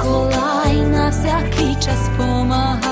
Миколай на всякий час помагає.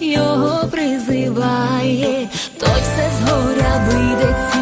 його призиває, той все згоря вийде.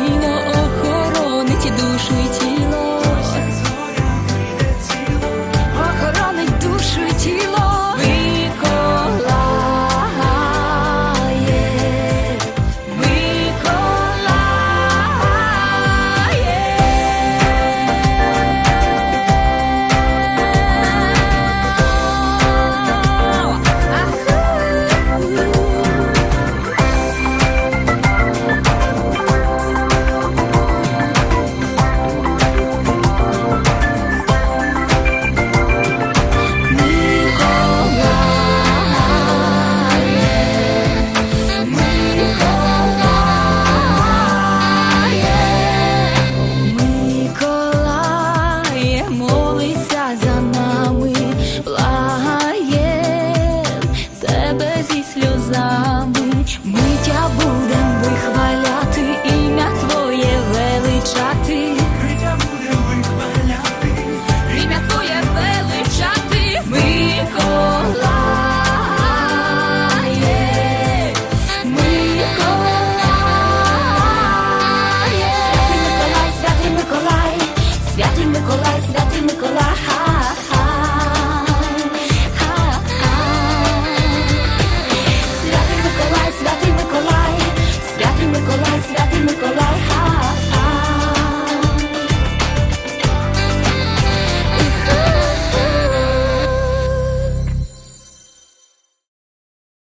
Love.